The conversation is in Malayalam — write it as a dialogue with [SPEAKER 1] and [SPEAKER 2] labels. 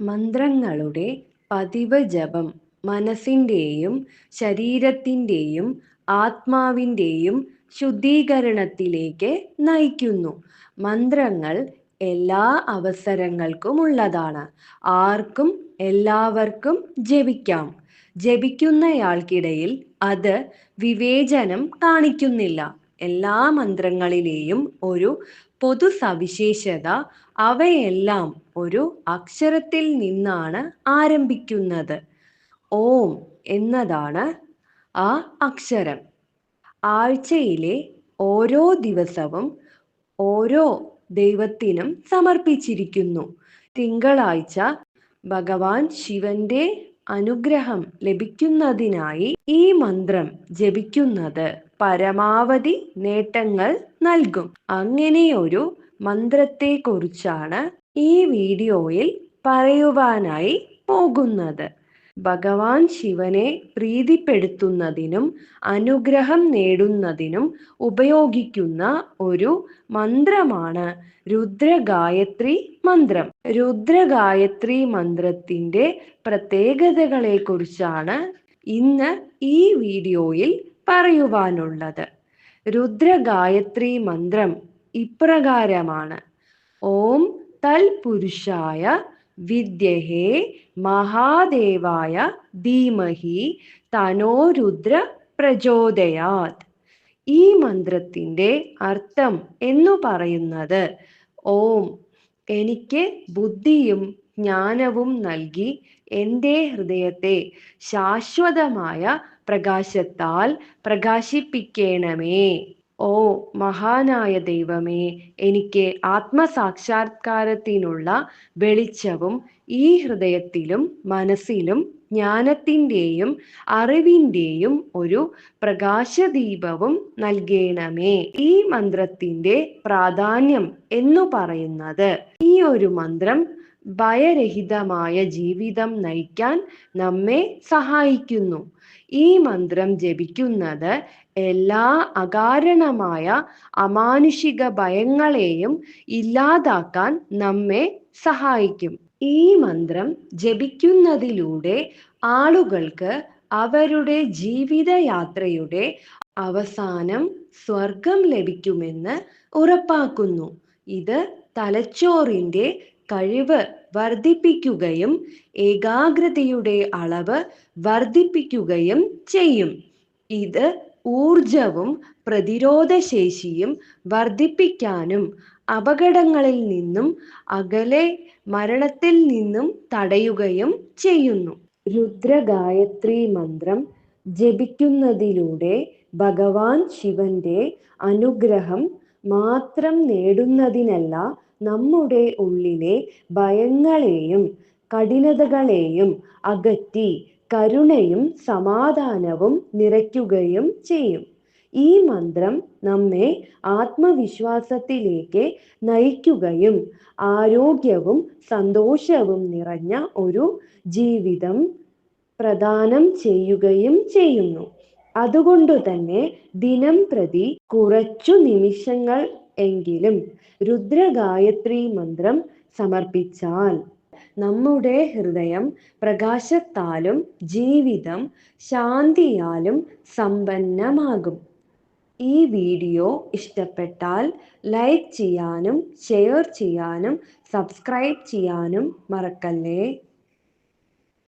[SPEAKER 1] മന്ത്രങ്ങളുടെ പതിവ് ജപം മനസ്സിന്റെയും ശരീരത്തിന്റെയും ആത്മാവിന്റെയും ശുദ്ധീകരണത്തിലേക്ക് നയിക്കുന്നു. മന്ത്രങ്ങൾ എല്ലാ അവസരങ്ങൾക്കും ഉള്ളതാണ് ആർക്കും എല്ലാവർക്കും ജപിക്കാം. ജപിക്കുന്നയാൾക്കിടയിൽ അത് വിവേചനം കാണിക്കുന്നില്ല. എല്ലാ മന്ത്രങ്ങളിലെയും ഒരു പൊതു സവിശേഷത അവയെല്ലാം ഒരു അക്ഷരത്തിൽ നിന്നാണ് ആരംഭിക്കുന്നത്. ഓം എന്നതാണ് ആ അക്ഷരം. ആഴ്ചയിലെ ഓരോ ദിവസവും ഓരോ ദൈവത്തിനും സമർപ്പിച്ചിരിക്കുന്നു. തിങ്കളാഴ്ച ഭഗവാൻ ശിവന്റെ അനുഗ്രഹം ലഭിക്കുന്നതിനായി ഈ മന്ത്രം ജപിക്കുന്നത്. പരമാവധി നേട്ടങ്ങൾ നൽകും. അങ്ങനെയൊരു മന്ത്രത്തെക്കുറിച്ചാണ് ഈ വീഡിയോയിൽ പറയുവാനായി പോകുന്നത്. ഭഗവാൻ ശിവനെ പ്രീതിപ്പെടുത്തുന്നതിനും അനുഗ്രഹം നേടുന്നതിനും ഉപയോഗിക്കുന്ന ഒരു മന്ത്രമാണ് രുദ്രഗായത്രി മന്ത്രം. രുദ്രഗായത്രി മന്ത്രത്തിന്റെ പ്രത്യേകതകളെ കുറിച്ചാണ് ഇന്ന് ഈ വീഡിയോയിൽ പറയുവാനുള്ളത്. രുദ്രഗായത്രി മന്ത്രം ഇപ്രകാരമാണ്. ഓം തൽപുരുഷായ വിദ്യഹേ മഹാദേവായ ധീമഹി തനോ രുദ്ര പ്രചോദയാത്. ഈ മന്ത്രത്തിന്റെ അർത്ഥം എന്നു പറയുന്നത് ഓം എനിക്ക് ബുദ്ധിയും ജ്ഞാനവും നൽകി എന്റെ ഹൃദയത്തെ ശാശ്വതമായ പ്രകാശത്താൽ പ്രകാശിപ്പിക്കണമേ. ഓ മഹാനായ ദൈവമേ എനിക്ക് ആത്മസാക്ഷാത്കാരത്തിനുള്ള വെളിച്ചവും ഈ ഹൃദയത്തിലും മനസ്സിലും ജ്ഞാനത്തിന്റെയും അറിവിന്റെയും ഒരു പ്രകാശദീപവും നൽകണമേ. ഈ മന്ത്രത്തിന്റെ പ്രാധാന്യം എന്നു പറയുന്നത് ഈ ഒരു മന്ത്രം ഭയരഹിതമായ ജീവിതം നയിക്കാൻ നമ്മെ സഹായിക്കുന്നു. ഈ മന്ത്രം ജപിക്കുന്നത് എല്ലാ അകാരണമായ അമാനുഷിക ഭയങ്ങളെയും ഇല്ലാതാക്കാൻ നമ്മെ സഹായിക്കും. ഈ മന്ത്രം ജപിക്കുന്നതിലൂടെ ആളുകൾക്ക് അവരുടെ ജീവിതയാത്രയുടെ അവസാനം സ്വർഗം ലഭിക്കുമെന്ന് ഉറപ്പാക്കുന്നു. ഇത് തലച്ചോറിന്റെ കഴിവ് വർദ്ധിപ്പിക്കുകയും ഏകാഗ്രതയുടെ അളവ് വർദ്ധിപ്പിക്കുകയും ചെയ്യും. ഇത് ഊർജവും പ്രതിരോധശേഷിയും വർദ്ധിപ്പിക്കാനും അപകടങ്ങളിൽ നിന്നും അകലെ മരണത്തിൽ നിന്നും തടയുകയും ചെയ്യുന്നു. രുദ്രഗായത്രി മന്ത്രം ജപിക്കുന്നതിലൂടെ ഭഗവാൻ ശിവന്റെ അനുഗ്രഹം മാത്രം നേടുന്നതിനല്ല നമ്മുടെ ഉള്ളിലെ ഭയങ്ങളെയും കഠിനതകളെയും അകറ്റി കരുണയും സമാധാനവും നിറയ്ക്കുകയും ചെയ്യും. ഈ മന്ത്രം നമ്മെ ആത്മവിശ്വാസത്തിലേക്ക് നയിക്കുകയും ആരോഗ്യവും സന്തോഷവും നിറഞ്ഞ ഒരു ജീവിതം പ്രദാനം ചെയ്യുകയും ചെയ്യുന്നു. അതുകൊണ്ട് തന്നെ ദിനം പ്രതി കുറച്ചു നിമിഷങ്ങൾ എങ്കിലും രുദ്രഗായത്രി മന്ത്രം സമർപ്പിച്ചാൽ നമ്മുടെ ഹൃദയം പ്രകാശത്താലും ജീവിതം ശാന്തിയാലും സമ്പന്നമാകും. ഈ വീഡിയോ ഇഷ്ടപ്പെട്ടാൽ ലൈക്ക് ചെയ്യാനും ഷെയർ ചെയ്യാനും സബ്സ്ക്രൈബ് ചെയ്യാനും മറക്കല്ലേ?